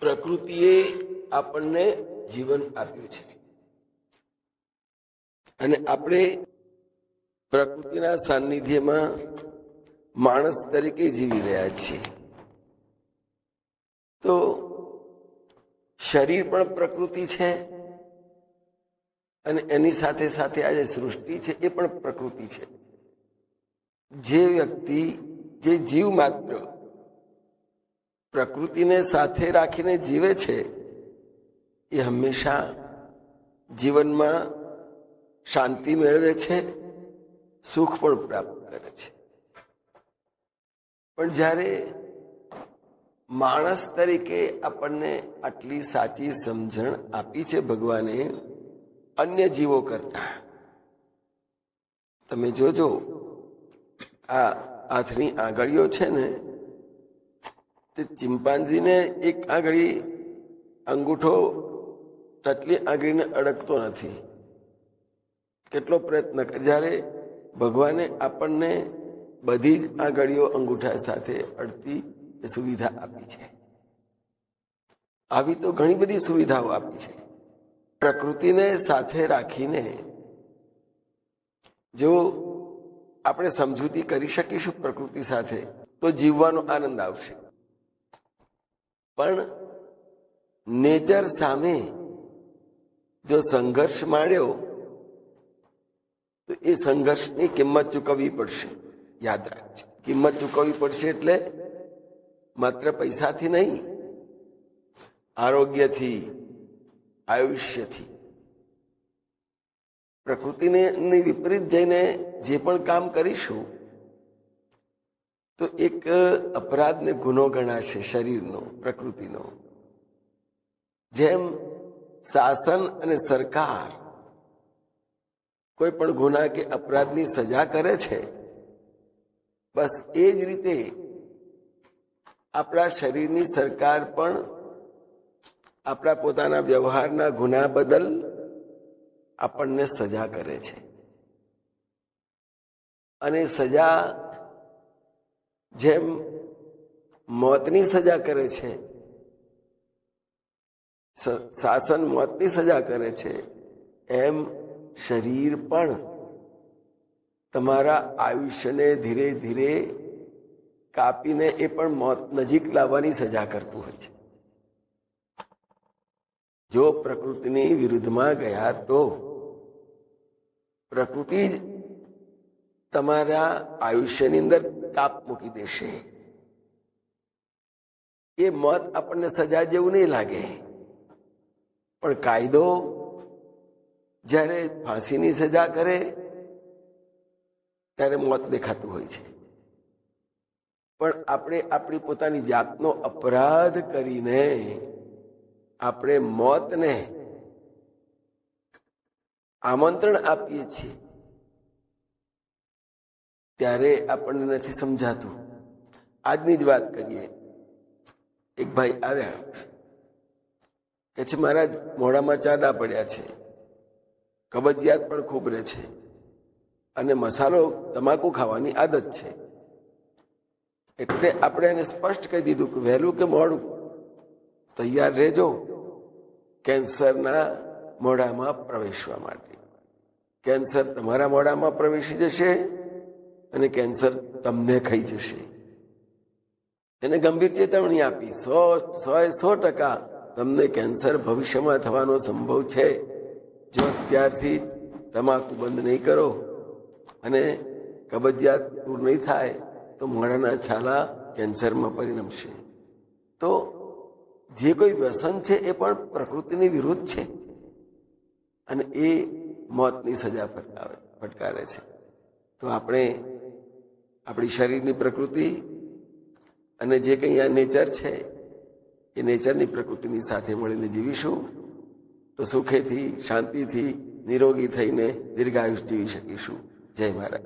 પ્રકૃતિએ આપણને જીવન આપ્યું છે. અને આપણે પ્રકૃતિના સાનિધ્યમાં માણસ તરીકે જીવી રહ્યા છીએ. તો શરીર પણ પ્રકૃતિ છે અને એની સાથે સાથે આ જે સૃષ્ટિ છે એ પણ પ્રકૃતિ છે. જે વ્યક્તિ, જે જીવ માત્ર પ્રકૃતિને સાથે રાખીને જીવે છે, એ હંમેશા જીવનમાં શાંતિ મેળવે છે, સુખ પણ પ્રાપ્ત કરે છે. પણ જ્યારે માણસ તરીકે આપણને આટલી સાચી સમજણ આપી છે ભગવાને, અન્ય જીવો કરતા, તમે જોજો, આ હાથની આંગળીઓ છે ને તે ચિંપાંઝીને એક આંગળી અંગૂઠો ટટલી આંગળીને અડકતો નથી. કેટલો પ્રયત્ન કરે જ્યારે ભગવાને આપણને બધી જ આંગળીઓ અંગૂઠા સાથે અડતી સુવિધા આપી છે. આવી તો ઘણી બધી સુવિધાઓ આપી છે. પ્રકૃતિને સાથે રાખીને જો આપણે સમજૂતી કરી શકીશું પ્રકૃતિ સાથે, તો જીવવાનો આનંદ આવશે. પણ નેચર સામે જો સંઘર્ષ માંડ્યો તો એ સંઘર્ષની કિંમત ચૂકવવી પડશે. યાદ રાખજો. કિંમત ચૂકવવી પડશે એટલે માત્ર પૈસાથી નહીં, આરોગ્યથી, આયુષ્યથી. પ્રકૃતિને વિપરીત જઈને જે પણ કામ કરીશું તો એક અપરાધને ગુનો ગણાશે શરીરનો, પ્રકૃતિનો. જેમ શાસન અને સરકાર કોઈ પણ ગુના કે અપરાધની સજા કરે છે, બસ એ જ રીતે આપણા શરીરની સરકાર પણ આપણા પોતાના વ્યવહારના ગુના બદલ આપણને સજા કરે છે. અને સજા જેમ મોતની સજા કરે છે શાસન મોતની સજા કરે છે, એમ શરીર પણ તમારા આયુષ્યને ધીરે ધીરે કાપીને એ પણ મોત નજીક લાવવાની સજા કરતું હોય છે. જો પ્રકૃતિની વિરુદ્ધમાં ગયા તો પ્રકૃતિ જ તમારા આયુષ્યની અંદર કાપ મૂકી દેશે. એ મોત આપણને સજા જેવું નહીં લાગે. પણ કાયદો જ્યારે ફાંસીની સજા કરે, ત્યારે મોત દેખાતું હોય છે. પણ આપણે આપણી પોતાની જાતનો અપરાધ કરીને આપણે મોતને આમંત્રણ આપીએ છીએ. ત્યારે આપણને નથી સમજાતું. આજની જ વાત કરીએ. એક ભાઈ આવ્યા. કે છે મારા મોઢામાં ચાદા પડ્યા છે. કબજિયાત પણ ખૂબ રહે છે. અને મસાલો તમાકુ ખાવાની આદત છે. એટલે આપણે એને સ્પષ્ટ કહી દીધું કે, વહેલું કે મોડું? તૈયાર રહેજો કેન્સરના મોઢામાં પ્રવેશવા માટે. કેન્સર તમારા મોઢામાં પ્રવેશી જશે અને કેન્સર તમને ખાઈ જશે. એને ગંભીર ચેતવણી આપી, સો સો સો ટકા તમને કેન્સર ભવિષ્યમાં થવાનો સંભવ છે. જો અત્યારથી તમાકુ બંધ નહીં કરો અને કબજિયાત દૂર નહીં થાય, તો મોડાના છાલા કેન્સરમાં પરિણમશે. તો જે કોઈ વ્યસન છે એ પણ પ્રકૃતિની વિરુદ્ધ છે. અને એ મોતની સજા ફટકાવે ફટકારે છે. તો આપણે આપણી શરીરની પ્રકૃતિ અને જે કંઈ આ નેચર છે, એ નેચરની પ્રકૃતિની સાથે મળીને જીવીશું. તો સુખેથી, શાંતિથી, નિરોગી થઈને દીર્ઘાયુષ જીવી શકીશું. જય મહારાજ